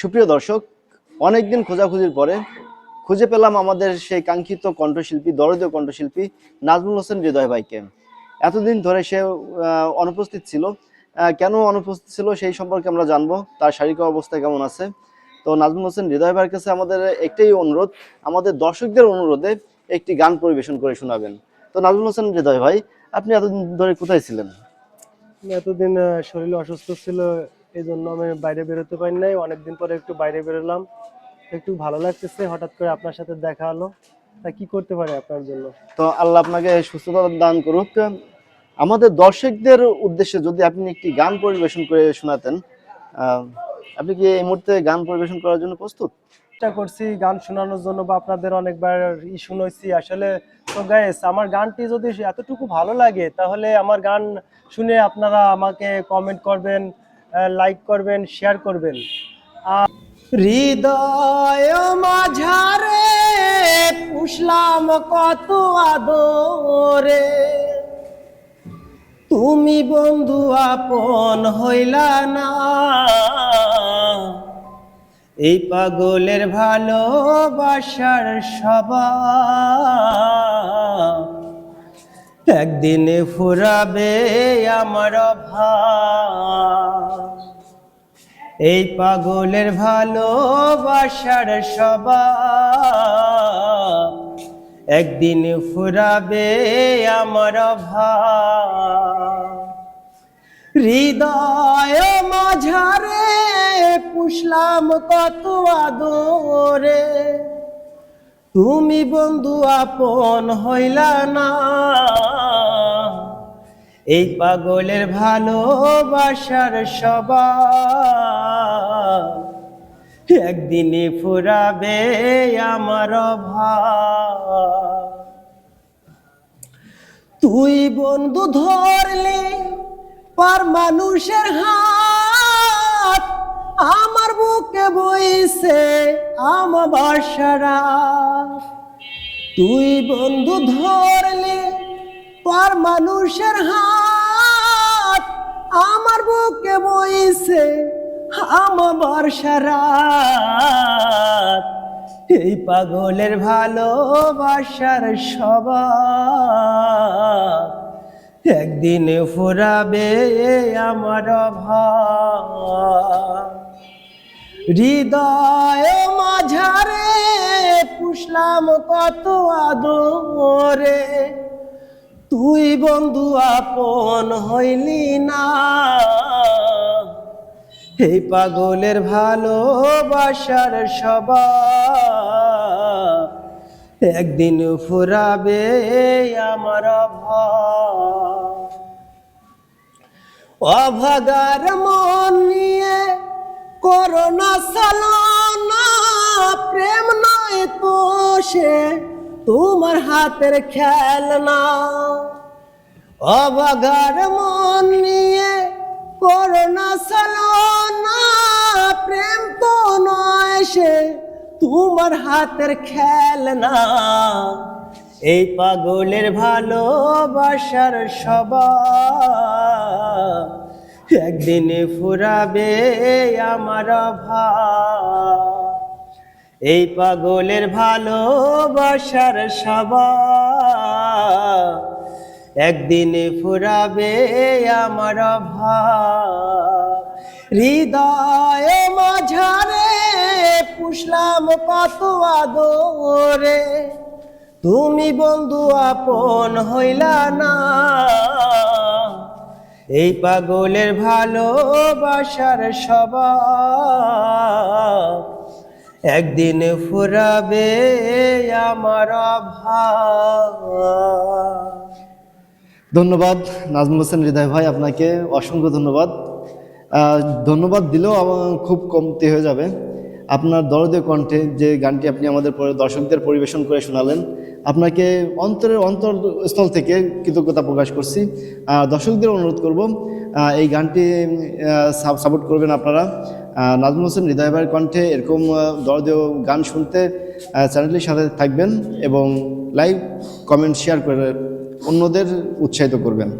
সুপ্রিয় দর্শক, অনেকদিন খোঁজাখুঁজির পরে খুঁজে পেলাম আমাদের সেই কাঙ্ক্ষিত কণ্ঠশিল্পী, দরদীয় কণ্ঠশিল্পী নাজমুল হোসেন হৃদয় ভাইকে। এতদিন ধরে সে অনুপস্থিত ছিল। কেন অনুপস্থিত ছিল সেই সম্পর্কে আমরা জানব। তার শারীরিক অবস্থা কেমন আছে? তো নাজমুল হোসেন হৃদয় ভাইয়ের কাছে আমাদের একটাই অনুরোধ, আমাদের দর্শকদের অনুরোধে একটি গান পরিবেশন করে শোনাবেন। তো নাজমুল হোসেন হৃদয় ভাই, আপনি এতদিন ধরে কোথায় ছিলেন? এতদিন শরীর অসুস্থ ছিল এই জন্য আমি বাইরে বেরোতে পারি নাই। অনেকদিন পরে একটু বাইরে বেরোলাম। একটু ভালো লাগতেছে হঠাৎ করে আপনার সাথে দেখা হলো। তা কি করতে পারি আপনার জন্য? তো আল্লাহ আপনাকে সুস্থতা দান করুক। আমাদের দর্শকদের উদ্দেশ্যে যদি আপনি একটি গান পরিবেশন করে শোনাতেন আপনি কি এই মুহূর্তে গান পরিবেশন করার জন্য প্রস্তুত? চেষ্টা করছি গান শোনানোর জন্য বা আপনাদের অনেকবার ই শুনেছি। আসলে তো গাইস আমার গানটি যদি এতটুকু ভালো লাগে তাহলে আমার গান শুনে আপনারা আমাকে কমেন্ট করবেন। লাইক করবেন শেয়ার করবেন। হৃদয় মাঝারে পুষলাম কত আদরে। তুমি বন্ধু আপন হইলা না। এই পাগলের ভালোবাসার স্বভাব। একদিনে ফুরাবে আমার এই পাগলের ভালোবাসার স্বভাব। একদিন ফুরাবে আমার হৃদয় মাঝারে পুষলাম কত আদরে। তুমি বন্ধু আপন হইলা না। এই পাগলের ভালোবাসার স্বভাব একদিনে ফুরাবে আমার ভাব তুই বন্ধু ধরলে পার মানুষের হাত আমার বুকে বইছে আমার বাসারা। তুই বন্ধু ধরলে পর মানুষের হাত, আমার বুকে বইছে আমার বর্ষারা এই পাগলের ভালোবাসার স্বভাব একদিন ফুরাবে আমার ভাব হৃদয় মাঝারে পুষলাম কত আদরে। তুই বন্ধু আপন হইলি না। এই পাগলের ভালোবাসার স্বভাব, একদিন ফুরাবে আমার অভাগার মন করোনা সালানা প্রেম নয় সে, তোমার হাতের খেলনা। অভাগার মন নিয়ে করোনা সালানা প্রেম তো নয় সে, তোমার হাতের খেলনা। এই পাগলের ভালোবাসার স্বভাব একদিনে ফুরাবে আমার ভাব এই পাগলের ভালোবাসার স্বভাব একদিনে ফুরাবে আমার ভাব হৃদয় মাঝারে পুষলাম কত আদরে তুমি বন্ধু আপন হইলা না। এই পাগলের ভালোবাসার স্বভাব একদিন ফুরাবে আমার ধন্যবাদ, নাজমুল হোসেন হৃদয় ভাই, আপনাকে অসংখ্য ধন্যবাদ। ধন্যবাদ দিলেও আমার খুব কমতি হয়ে যাবে। আপনার দরদে কণ্ঠে যে গানটি আপনি আমাদের দর্শকদের পরিবেশন করে শোনালেন, আপনাকে অন্তরের অন্তরস্থল থেকে কৃতজ্ঞতা প্রকাশ করছি। দর্শকদের অনুরোধ করব এই গানটি সাপোর্ট করবেন আপনারা। নাজমুল হোসেন হৃদয় ভাইয়ের কণ্ঠে এরকম দরদেও গান শুনতে চ্যানেলটির সাথে থাকবেন এবং লাইক, কমেন্ট, শেয়ার করে অন্যদের উৎসাহিত করবেন।